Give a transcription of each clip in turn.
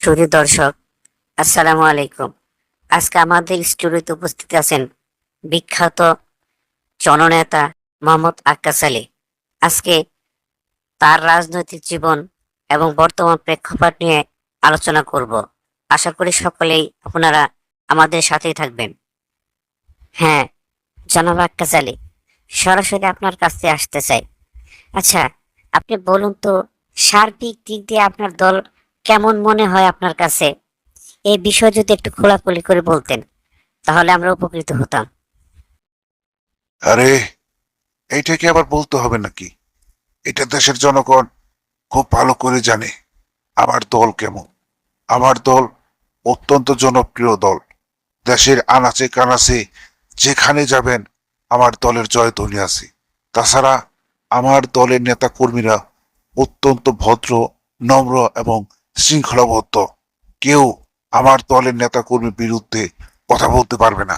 সুধী দর্শক, আসসালামু আলাইকুম। আজকে আমাদের স্টুডিওতে উপস্থিত আছেন বিখ্যাত জননেতা মোহাম্মদ আক্কাস আলী। আজকে তার রাজনৈতিক জীবন এবং বর্তমান প্রেক্ষাপট নিয়ে আলোচনা করব। আশা করি সকলেই আপনারা আমাদের সাথেই থাকবেন। হ্যাঁ জনাব আক্কাস আলী, সরাসরি আপনার কাছে আসতে চাই। আচ্ছা আপনি বলুন তো, সার্বিক দিক দিয়ে আপনার দল কেমন মনে হয় আপনার কাছে? এই বিষয়ে যদি একটু খোলাখুলি করে বলতেন, তাহলে আমরা উপকৃত হতাম। আরে এইটাকে আবার বলতে হবে নাকি? এটা দেশের জনগণ খুব ভালো করে জানে, আমার দল কেমন। আমার দল অত্যন্ত জনপ্রিয় দল। দেশের আনাচে কানাচে যেখানে যাবেন, আমার দলের জয়ধ্বনি আছে। তাছাড়া আমার দলের নেতা কর্মীরা অত্যন্ত ভদ্র, নম্র এবং শৃঙ্খলাবদ্ধ। কেউ আমার দলের নেতা কর্মীর বিরুদ্ধে কথা বলতে পারবে না।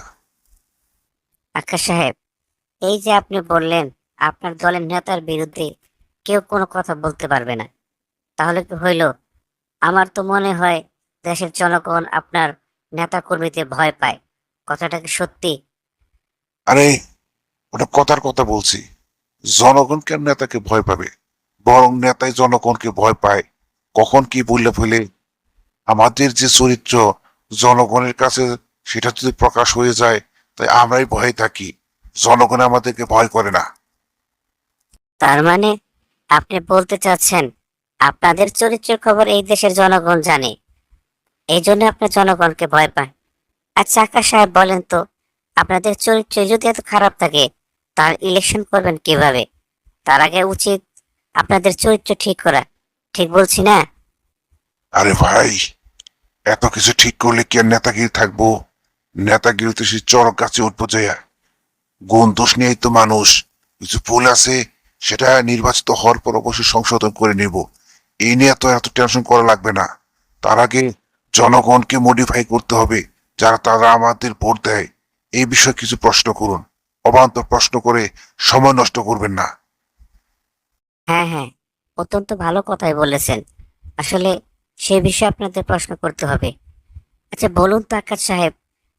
আকাশ সাহেব এই যে আপনি বললেন আপনার দলের নেতার বিরুদ্ধে কেউ কোনো কথা বলতে পারবে না তাহলে কি হইল? আমার তো মনে হয় দেশের জনগণ আপনার নেতা কর্মীতে ভয় পায়। কথাটা কি সত্যি? আরে ওটা কথার কথা বলছি। জনগণ কেন নেতাকে ভয় পাবে? বরং নেতাই জনগণকে ভয় পায়। কখন কি বললে ফেলে? আমাদের যে চরিত্র, জনগণের কাছে সেটা যদি প্রকাশ হয়ে যায়, তাই আমরাই ভয়ে থাকি। জনগণ আমাদেরকে ভয় করে না। তার মানে আপনি বলতে চাচ্ছেন, আপনাদের চরিত্রের খবর এই দেশের জনগণ জানে। এই জন্য আপনার জনগণকে ভয় পায়। আচ্ছা আকাশ সাহেব, বলেন তো, আপনাদের চরিত্র যদি এত খারাপ থাকে, তার ইলেকশন করবেন কীভাবে? তার আগে উচিত আপনাদের চরিত্র ঠিক করা। ঠিক বলছি না? আরে ভাই এত কিছু ঠিক করলে কি আর নেতাগিরি থাকব? নেতাগিরিতে সে চড়ক গাছে উঠবো যাইয়া গুণ দোষ নিয়েই তো মানুষ। কিছু ভুল আছে সেটা নির্বাচিত হওয়ার পর অবশ্যই সংশোধন করে নিব। এই নিয়ে তো এত টেনশন করা লাগবে না। তার আগে জনগণকে মডিফাই করতে হবে যারা তারা আমাদের ভোট দেয়। এই বিষয়ে কিছু প্রশ্ন করুন। অবান্তর প্রশ্ন করে সময় নষ্ট করবেন না। হ্যাঁ হ্যাঁ। অত্যন্ত ভালো কথাই বলেছেন। আসলে সে বিষয়ে আপনাদের প্রশ্ন করতে হবে। আচ্ছা বলুন তো আকাশ সাহেব,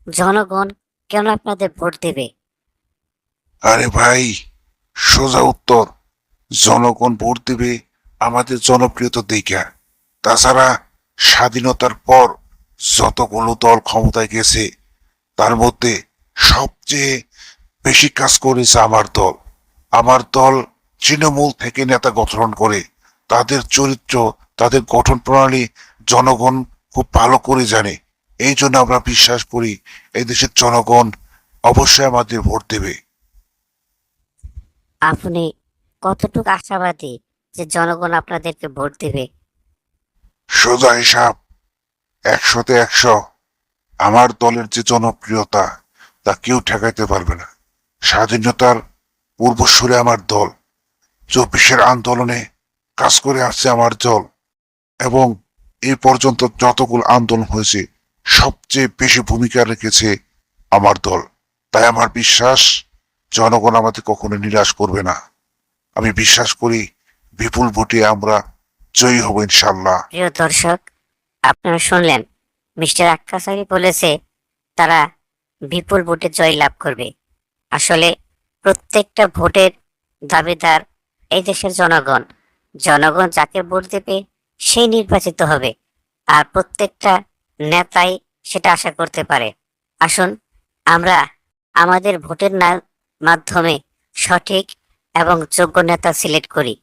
জনগণ কেন আপনাদের ভোট দেবে? আরে ভাই, সোজা উত্তর, জনগণ ভোট দেবে আমাদের জনপ্রিয়তা দেখা তাছাড়া স্বাধীনতার পর যতগুলো দল ক্ষমতায় গেছে, তার মধ্যে সবচেয়ে বেশি কাজ করেছে আমার দল। আমার দল তৃণমূল থেকে নেতা গঠন করে তাদের চরিত্র তাদের গঠন প্রণালী জনগণ খুব ভালো করে জানে। এই জন্য আমরা বিশ্বাস করি এই দেশের জনগণ অবশ্যই আমাদের ভোট দেবে। আপনি কতটুকু আশাবাদী যে জনগণ আপনাদেরকে ভোট দেবে? সোজা হিসাব একশোতে একশো। আমার দলের যে জনপ্রিয়তা তা কেউ ঠেকাইতে পারবে না। স্বাধীনতার পূর্বসূরে আমার দল। চব্বিশের আন্দোলনে কাজ করে আসছে আমার দল এবং এই পর্যন্ত যতগুলো আন্দোলন হয়েছে, সবচেয়ে বেশি ভূমিকা রেখেছে আমার দল। তাই আমার বিশ্বাস, জনগণ আমাদের কখনো নিরাশ করবে না। আমি বিশ্বাস করি, বিপুল ভোটে আমরা জয়ী হব ইনশাল্লাহ প্রিয় দর্শক, আপনারা শুনলেন, মিস্টার আক্কাস আলী বলেছে, তারা বিপুল ভোটে জয় লাভ করবে। আসলে প্রত্যেকটা ভোটের দাবিদার এই দেশের জনগণ জনগণ যাকে ভোট দেবে সেই নির্বাচিত হবে। আর প্রত্যেকটা নেতাই সেটা আশা করতে পারে। আসুন, আমরা আমাদের ভোটের মাধ্যমে সঠিক এবং যোগ্য নেতা সিলেক্ট করি।